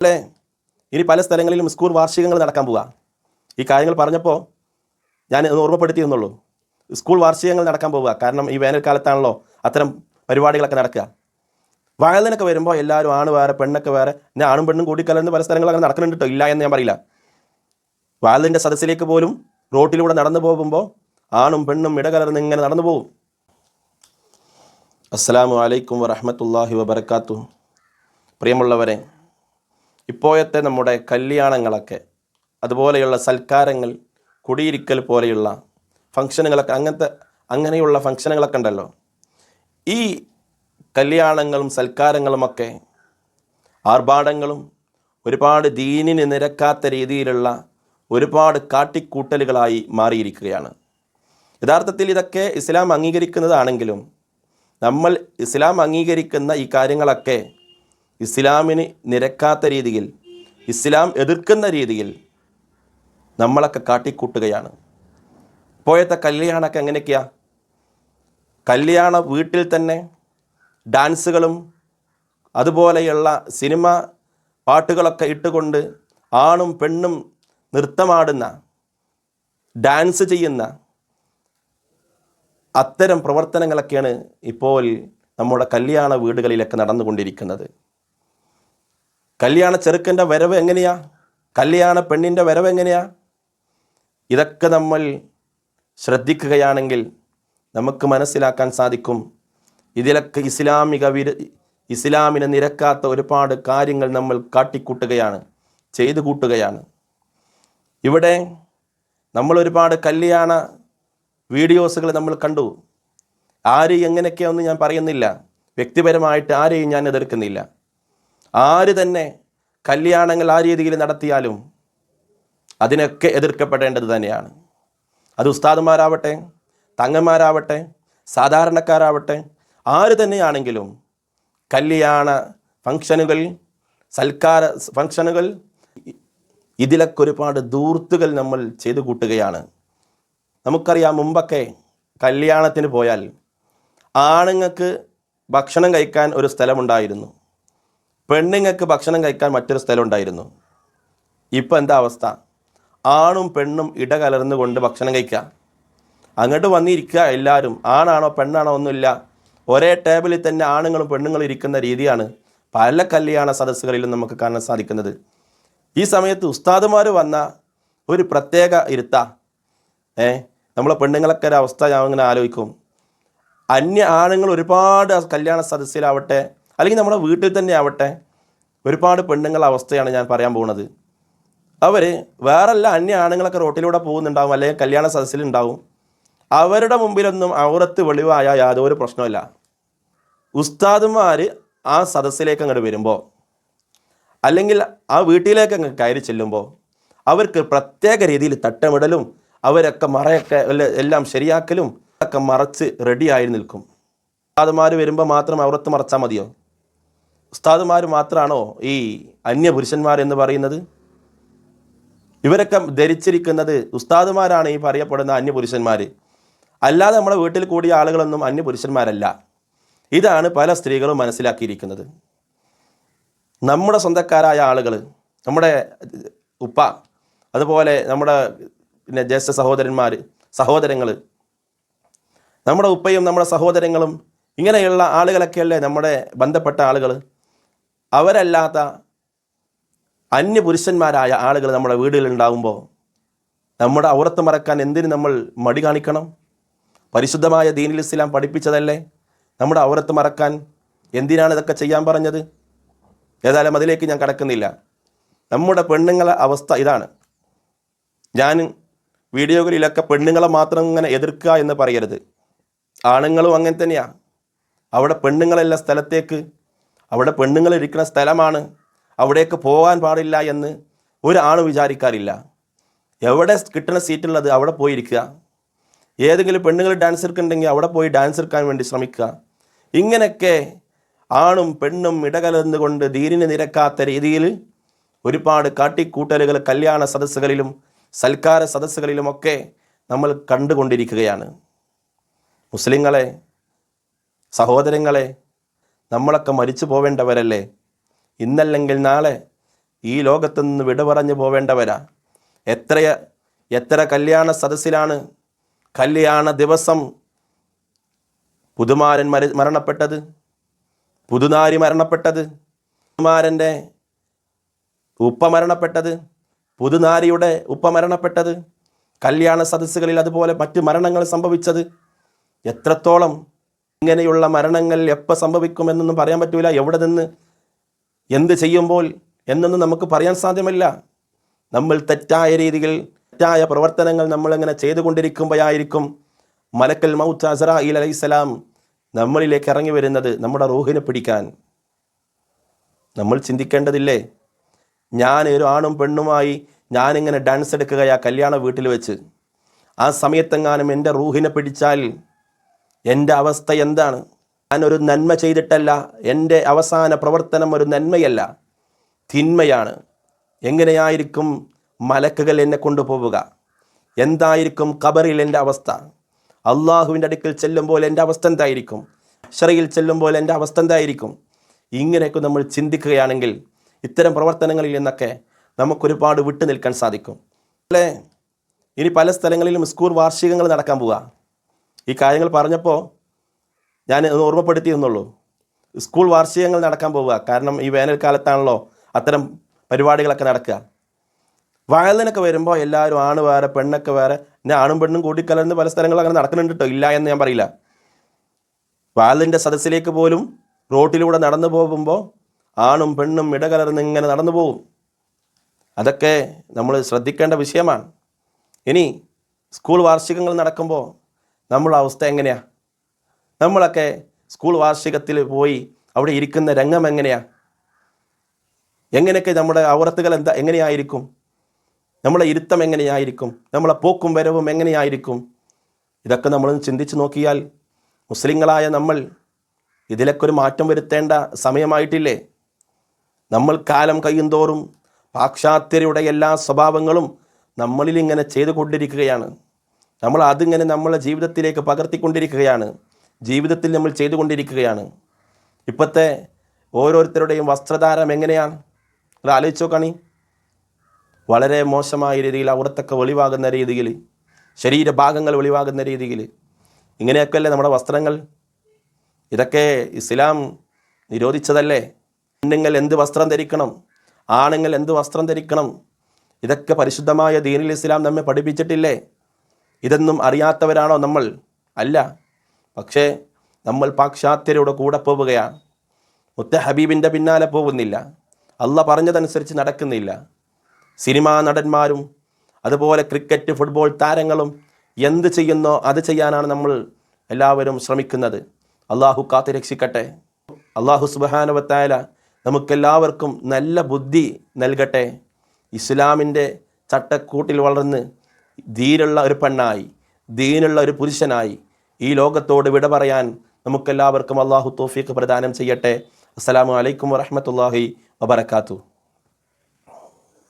അല്ലേ ഇനി പല സ്ഥലങ്ങളിലും സ്കൂൾ വാർഷികങ്ങൾ നടക്കാൻ പോവുക ഈ കാര്യങ്ങൾ പറഞ്ഞപ്പോൾ ഞാൻ ഒന്ന് ഓർമ്മപ്പെടുത്തിയെന്നുള്ളൂ സ്കൂൾ വാർഷികങ്ങൾ നടക്കാൻ പോവുക കാരണം ഈ വേനൽക്കാലത്താണല്ലോ അത്തരം പരിപാടികളൊക്കെ നടക്കുക. വയലിനൊക്കെ വരുമ്പോൾ എല്ലാവരും ആണ് വേറെ പെണ്ണൊക്കെ വേറെ ഞാൻ ആണും പെണ്ണും കൂടിക്കലർന്ന് പല സ്ഥലങ്ങളും അങ്ങനെ നടക്കുന്നുണ്ട് കേട്ടോ ഇല്ല എന്ന് ഞാൻ പറയില്ല. വയലിന്റെ സദസ്സിലേക്ക് പോലും റോട്ടിലൂടെ നടന്നു പോകുമ്പോൾ ആണും പെണ്ണും ഇടകലർന്ന് ഇങ്ങനെ നടന്നു പോകും അസ്സാം വലൈക്കും വറഹമത്തല്ലാഹി വബർക്കാത്തു പ്രിയമുള്ളവരെ ഇപ്പോഴത്തെ നമ്മുടെ കല്യാണങ്ങളൊക്കെ അതുപോലെയുള്ള സൽക്കാരങ്ങൾ കുടിയിരിക്കൽ പോലെയുള്ള ഫംഗ്ഷനുകളൊക്കെ അങ്ങനത്തെ അങ്ങനെയുള്ള ഫംഗ്ഷനുകളൊക്കെ ഉണ്ടല്ലോ. ഈ കല്യാണങ്ങളും സൽക്കാരങ്ങളുമൊക്കെ ആർഭാടങ്ങളും ഒരുപാട് ദീനിന് നിരക്കാത്ത രീതിയിലുള്ള ഒരുപാട് കാട്ടിക്കൂട്ടലുകളായി മാറിയിരിക്കുകയാണ്. യഥാർത്ഥത്തിൽ ഇതൊക്കെ ഇസ്ലാം അംഗീകരിക്കുന്നതാണെങ്കിലും നമ്മൾ ഇസ്ലാം അംഗീകരിക്കുന്ന ഈ കാര്യങ്ങളൊക്കെ ഇസ്ലാമിന് നിരക്കാത്ത രീതിയിൽ ഇസ്ലാം എതിർക്കുന്ന രീതിയിൽ നമ്മളൊക്കെ കാട്ടിക്കൂട്ടുകയാണ്. ഇപ്പോഴത്തെ കല്യാണമൊക്കെ എങ്ങനെയൊക്കെയാ? കല്യാണ വീട്ടിൽ തന്നെ ഡാൻസുകളും അതുപോലെയുള്ള സിനിമ പാട്ടുകളൊക്കെ ഇട്ടുകൊണ്ട് ആണും പെണ്ണും നൃത്തമാടുന്ന ഡാൻസ് ചെയ്യുന്ന അത്തരം പ്രവർത്തനങ്ങളൊക്കെയാണ് ഇപ്പോൾ നമ്മുടെ കല്യാണ വീടുകളിലൊക്കെ നടന്നുകൊണ്ടിരിക്കുന്നത്. കല്യാണ ചെറുക്കന്റെ വരവ് എങ്ങനെയാ? കല്യാണ പെണ്ണിന്റെ വരവ് എങ്ങനെയാ? ഇതൊക്കെ നമ്മൾ ശ്രദ്ധിക്കുകയാണെങ്കിൽ നമുക്ക് മനസ്സിലാക്കാൻ സാധിക്കും. ഇതിലൊക്കെ ഇസ്ലാമിക വിര ഇസ്ലാമിനെ നിരക്കാത്ത ഒരുപാട് കാര്യങ്ങൾ നമ്മൾ കാട്ടിക്കൂട്ടുകയാണ് ചെയ്തു കൂട്ടുകയാണ്. ഇവിടെ നമ്മൾ ഒരുപാട് കല്യാണ വീഡിയോസുകൾ നമ്മൾ കണ്ടു. ആര് എങ്ങനെയൊക്കെയൊന്നും ഞാൻ പറയുന്നില്ല. വ്യക്തിപരമായിട്ട് ആരെയും ഞാൻ എതിർക്കുന്നില്ല. ആര് തന്നെ കല്യാണങ്ങൾ ആ രീതിയിൽ നടത്തിയാലും അതിനൊക്കെ എതിർക്കപ്പെടേണ്ടത് തന്നെയാണ്. അത് ഉസ്താദുമാരാവട്ടെ തങ്ങന്മാരാവട്ടെ സാധാരണക്കാരാവട്ടെ ആര് തന്നെയാണെങ്കിലും കല്യാണ ഫങ്ഷനുകൾ സൽക്കാര ഫങ്ഷനുകൾ ഇതിലൊക്കെ ഒരുപാട് ദൂർത്തുകൾ നമ്മൾ ചെയ്തു കൂട്ടുകയാണ്. നമുക്കറിയാം മുമ്പൊക്കെ കല്യാണത്തിന് പോയാൽ ആണുങ്ങൾക്ക് ഭക്ഷണം കഴിക്കാൻ ഒരു സ്ഥലമുണ്ടായിരുന്നു. പെണ്ണുങ്ങൾക്ക് ഭക്ഷണം കഴിക്കാൻ മറ്റൊരു സ്ഥലം ഉണ്ടായിരുന്നു ഇപ്പം എന്താ അവസ്ഥ? ആണും പെണ്ണും ഇടകലർന്നുകൊണ്ട് ഭക്ഷണം കഴിക്കുക അങ്ങോട്ട് വന്നിരിക്കുക എല്ലാവരും ആണാണോ പെണ്ണാണോ ഒന്നുമില്ല. ഒരേ ടേബിളിൽ തന്നെ ആണുങ്ങളും പെണ്ണുങ്ങളും ഇരിക്കുന്ന രീതിയാണ് പല കല്യാണ സദസ്സുകളിലും നമുക്ക് കാണാൻ സാധിക്കുന്നത്. ഈ സമയത്ത് ഉസ്താദുമാർ വന്ന ഒരു പ്രത്യേക ഇരുത്ത. ഏ നമ്മളെ പെണ്ണുങ്ങളൊക്കെ ഒരു അവസ്ഥ ഞാൻ ഇങ്ങനെ ആലോചിക്കും. അന്യ ആണുങ്ങൾ ഒരുപാട് കല്യാണ സദസ്സിലാവട്ടെ അല്ലെങ്കിൽ നമ്മുടെ വീട്ടിൽ തന്നെ ആവട്ടെ ഒരുപാട് പെണ്ണുങ്ങളുടെ അവസ്ഥയാണ് ഞാൻ പറയാൻ പോകുന്നത്. അവർ വേറെല്ല അന്യ ആണുങ്ങളൊക്കെ റോട്ടിലൂടെ പോകുന്നുണ്ടാവും അല്ലെങ്കിൽ കല്യാണ സദസ്സിലുണ്ടാവും അവരുടെ മുമ്പിലൊന്നും ഔറത്ത് വെളിവായ യാതൊരു പ്രശ്നമില്ല ഉസ്താദുമാർ ആ സദസ്സിലേക്ക് അങ്ങോട്ട് വരുമ്പോൾ അല്ലെങ്കിൽ ആ വീട്ടിലേക്ക് അങ്ങ് കയറി ചെല്ലുമ്പോൾ അവർക്ക് പ്രത്യേക രീതിയിൽ തട്ടമിടലും അവരൊക്കെ മറയൊക്കെ എല്ലാം ശരിയാക്കലും ഒക്കെ മറച്ച് റെഡിയായി നിൽക്കും. ഉസ്താദുമാർ വരുമ്പോൾ മാത്രം ഔറത്ത് മറച്ചാൽ മതിയോ? ഉസ്താദുമാർ മാത്രമാണോ ഈ അന്യപുരുഷന്മാർ എന്ന് പറയുന്നത്? ഇവരൊക്കെ ധരിച്ചിരിക്കുന്നത് ഉസ്താദുമാരാണ് ഈ പറയപ്പെടുന്ന അന്യപുരുഷന്മാർ അല്ലാതെ നമ്മുടെ വീട്ടിൽ കൂടിയ ആളുകളൊന്നും അന്യപുരുഷന്മാരല്ല. ഇതാണ് പല സ്ത്രീകളും മനസ്സിലാക്കിയിരിക്കുന്നത്. നമ്മുടെ സ്വന്തക്കാരായ ആളുകൾ നമ്മുടെ ഉപ്പ അതുപോലെ നമ്മുടെ പിന്നെ ജ്യേഷ്ഠ സഹോദരന്മാർ സഹോദരങ്ങൾ നമ്മുടെ ഉപ്പയും നമ്മുടെ സഹോദരങ്ങളും ഇങ്ങനെയുള്ള ആളുകളൊക്കെയല്ലേ നമ്മുടെ ബന്ധപ്പെട്ട ആളുകൾ അവരല്ലാത്ത അന്യപുരുഷന്മാരായ ആളുകൾ നമ്മുടെ വീടുകളിൽ ഉണ്ടാകുമ്പോൾ നമ്മുടെ ഔറത്ത് മറക്കാൻ എന്തിന് നമ്മൾ മടി കാണിക്കണം? പരിശുദ്ധമായ ദീനിൽ ഇസ്ലാം പഠിപ്പിച്ചതല്ലേ? നമ്മുടെ ഔറത്ത് മറക്കാൻ എന്തിനാണ് ഇതൊക്കെ ചെയ്യാൻ പറഞ്ഞത്? ഏതായാലും അതിലേക്ക് ഞാൻ കടക്കുന്നില്ല. നമ്മുടെ പെണ്ണുങ്ങളെ അവസ്ഥ ഇതാണ്. ഞാൻ വീഡിയോകളിലൊക്കെ പെണ്ണുങ്ങളെ മാത്രം ഇങ്ങനെ എതിർക്കുക എന്ന് പറയരുത്. ആണുങ്ങളും അങ്ങനെ തന്നെയാണ് അവിടെ പെണ്ണുങ്ങളെല്ലാം സ്ഥലത്തേക്ക് അവിടെ പെണ്ണുങ്ങൾ ഇരിക്കുന്ന സ്ഥലമാണ്. അവിടേക്ക് പോകാൻ പാടില്ല എന്ന് ഒരാൾ വിചാരിക്കാറില്ല. എവിടെ കിട്ടുന്ന സീറ്റുള്ളത് അവിടെ പോയിരിക്കുക ഏതെങ്കിലും പെണ്ണുങ്ങൾ ഡാൻസ് എടുക്കുന്നുണ്ടെങ്കിൽ അവിടെ പോയി ഡാൻസ് എടുക്കാൻ വേണ്ടി ശ്രമിക്കുക. ഇങ്ങനെയൊക്കെ ആണും പെണ്ണും ഇടകലർന്നുകൊണ്ട് ധീരിന് നിരക്കാത്ത രീതിയിൽ ഒരുപാട് കാട്ടിക്കൂട്ടലുകൾ കല്യാണ സദസ്സുകളിലും സൽക്കാര സദസ്സുകളിലുമൊക്കെ നമ്മൾ കണ്ടുകൊണ്ടിരിക്കുകയാണ്. മുസ്ലിങ്ങളെ സഹോദരങ്ങളെ നമ്മളൊക്കെ മരിച്ചു പോവേണ്ടവരല്ലേ? ഇന്നല്ലെങ്കിൽ നാളെ ഈ ലോകത്തുനിന്ന് വിട പറഞ്ഞു പോവേണ്ടവരാ. എത്ര എത്ര കല്യാണ സദസ്സിലാണ് കല്യാണ ദിവസം പുതുമാരൻ മര മരണപ്പെട്ടത്? പുതുനാരി മരണപ്പെട്ടത്? പുതുമാരന്റെ ഉപ്പ മരണപ്പെട്ടത്? പുതുനാരിയുടെ ഉപ്പ മരണപ്പെട്ടത്? കല്യാണ സദസ്സുകളിൽ അതുപോലെ മറ്റ് മരണങ്ങൾ സംഭവിച്ചത്? എത്രത്തോളം ഇങ്ങനെയുള്ള മരണങ്ങൾ എപ്പോൾ സംഭവിക്കുമെന്നൊന്നും പറയാൻ പറ്റൂല. എവിടെ നിന്ന് എന്ത് ചെയ്യുമ്പോൾ എന്നൊന്നും നമുക്ക് പറയാൻ സാധ്യമല്ല. നമ്മൾ തെറ്റായ രീതിയിൽ തെറ്റായ പ്രവർത്തനങ്ങൾ നമ്മളിങ്ങനെ ചെയ്തുകൊണ്ടിരിക്കുമ്പോഴായിരിക്കും മലക്കൽ മൗത്ത് അസറായിൽ അലൈഹിസ്സലാം നമ്മളിലേക്ക് ഇറങ്ങി വരുന്നത് നമ്മുടെ റൂഹിനെ പിടിക്കാൻ. നമ്മൾ ചിന്തിക്കേണ്ടതില്ലേ? ഞാൻ ഒരു ആണും പെണ്ണുമായി ഞാനിങ്ങനെ ഡാൻസ് എടുക്കുകയാ കല്യാണ വീട്ടിൽ വെച്ച്. ആ സമയത്തെങ്ങാനും എന്റെ റൂഹിനെ പിടിച്ചാൽ എന്റെ അവസ്ഥ എന്താണ്? ഞാൻ ഒരു നന്മ ചെയ്തിട്ടല്ല. എന്റെ അവസാന പ്രവർത്തനം ഒരു നന്മയല്ല. തിന്മയാണ്. എങ്ങനെയായിരിക്കും മലക്കുകൾ എന്നെ കൊണ്ടുപോവുക? എന്തായിരിക്കും ഖബറിൽ എന്റെ അവസ്ഥ? അള്ളാഹുവിന്റെ അടുക്കൽ ചെല്ലുമ്പോൾ എന്റെ അവസ്ഥ എന്തായിരിക്കും? ഷറയിൽ ചെല്ലുമ്പോൾ എന്റെ അവസ്ഥ എന്തായിരിക്കും? ഇങ്ങനെയൊക്കെ നമ്മൾ ചിന്തിക്കുകയാണെങ്കിൽ ഇത്തരം പ്രവർത്തനങ്ങളിൽ നിന്നൊക്കെ നമുക്കൊരുപാട് വിട്ടു നിൽക്കാൻ സാധിക്കും. അല്ലേ? ഇനി പല സ്ഥലങ്ങളിലും സ്കൂൾ വാർഷികങ്ങൾ നടക്കാൻ പോവുക. ഈ കാര്യങ്ങൾ പറഞ്ഞപ്പോൾ ഞാൻ ഒന്ന് ഓർമ്മപ്പെടുത്തിയെന്നുള്ളൂ സ്കൂൾ വാർഷികങ്ങൾ നടക്കാൻ പോവുക. കാരണം ഈ വേനൽക്കാലത്താണല്ലോ അത്തരം പരിപാടികളൊക്കെ നടക്കുക. വയലിനൊക്കെ വരുമ്പോൾ എല്ലാവരും ആണ് വേറെ പെണ്ണൊക്കെ വേറെ പിന്നെ ആണും പെണ്ണും കൂടിക്കലർന്ന് പല സ്ഥലങ്ങളും അങ്ങനെ നടക്കുന്നുണ്ട് കേട്ടോ ഇല്ല എന്ന് ഞാൻ പറയില്ല. വയലിന്റെ സദസ്സിലേക്ക് പോലും റോട്ടിലൂടെ നടന്നു പോകുമ്പോൾ ആണും പെണ്ണും ഇടകലർന്ന് ഇങ്ങനെ നടന്നു പോകും. അതൊക്കെ നമ്മൾ ശ്രദ്ധിക്കേണ്ട വിഷയമാണ്. ഇനി സ്കൂൾ വാർഷികങ്ങൾ നടക്കുമ്പോൾ നമ്മുടെ അവസ്ഥ എങ്ങനെയാണ് നമ്മളൊക്കെ സ്കൂൾ വാർഷികത്തിൽ പോയി അവിടെ ഇരിക്കുന്ന രംഗം എങ്ങനെയാണ് എങ്ങനെയൊക്കെ നമ്മുടെ ഔറത്തുകൾ എന്താ എങ്ങനെയായിരിക്കും? നമ്മളെ ഇരുത്തം എങ്ങനെയായിരിക്കും? നമ്മളെ പോക്കും വരവും എങ്ങനെയായിരിക്കും? ഇതൊക്കെ നമ്മൾ ചിന്തിച്ച് നോക്കിയാൽ മുസ്ലിങ്ങളായ നമ്മൾ ഇതിലൊക്കെ ഒരു മാറ്റം വരുത്തേണ്ട സമയമായിട്ടില്ലേ? നമ്മൾ കാലം കഴിയുന്തോറും പാശ്ചാത്യരുടെ എല്ലാ സ്വഭാവങ്ങളും നമ്മളിൽ ഇങ്ങനെ ചെയ്തുകൊണ്ടിരിക്കുകയാണ്. നമ്മൾ അതിങ്ങനെ നമ്മളെ ജീവിതത്തിലേക്ക് പകർത്തിക്കൊണ്ടിരിക്കുകയാണ്. ജീവിതത്തിൽ നമ്മൾ ചെയ്തുകൊണ്ടിരിക്കുകയാണ്. ഇപ്പോഴത്തെ ഓരോരുത്തരുടെയും വസ്ത്രധാരം എങ്ങനെയാണ്? അത് ആലോചിച്ചോ കണി വളരെ മോശമായ രീതിയിൽ അവിടത്തൊക്കെ വെളിവാകുന്ന രീതിയിൽ ശരീരഭാഗങ്ങൾ വെളിവാകുന്ന രീതിയിൽ. ഇങ്ങനെയൊക്കെയല്ലേ നമ്മുടെ വസ്ത്രങ്ങൾ? ഇതൊക്കെ ഇസ്ലാം നിരോധിച്ചതല്ലേ? പെണ്ണുങ്ങൾ എന്ത് വസ്ത്രം ധരിക്കണം? ആണുങ്ങൾ എന്ത് വസ്ത്രം ധരിക്കണം? ഇതൊക്കെ പരിശുദ്ധമായ ദീനിൽ ഇസ്ലാം നമ്മെ പഠിപ്പിച്ചിട്ടില്ലേ? ഇതൊന്നും അറിയാത്തവരാണോ നമ്മൾ? അല്ല. പക്ഷേ നമ്മൾ പാശ്ചാത്യരുടെ കൂടെ പോവുകയാണ്. മുത്ത ഹബീബിന്റെ പിന്നാലെ പോകുന്നില്ല. അല്ല പറഞ്ഞതനുസരിച്ച് നടക്കുന്നില്ല. സിനിമാ നടന്മാരും അതുപോലെ ക്രിക്കറ്റ് ഫുട്ബോൾ താരങ്ങളും എന്ത് ചെയ്യുന്നോ അത് ചെയ്യാനാണ് നമ്മൾ എല്ലാവരും ശ്രമിക്കുന്നത്. അള്ളാഹു കാത്തു രക്ഷിക്കട്ടെ. അള്ളാഹു സുബാനുവത്തായ നമുക്കെല്ലാവർക്കും നല്ല ബുദ്ധി നൽകട്ടെ. ഇസ്ലാമിന്റെ ചട്ടക്കൂട്ടിൽ വളർന്ന് ധീരുള്ള ഒരു പെണ്ണായി ദീനുള്ള ഒരു പുരുഷനായി ഈ ലോകത്തോട് വിട പറയാൻ നമുക്കെല്ലാവർക്കും അള്ളാഹു തോഫീക്ക് പ്രദാനം ചെയ്യട്ടെ. അസ്സലാമു അലൈക്കും വറഹമത്തല്ലാഹി വബർക്കാത്തു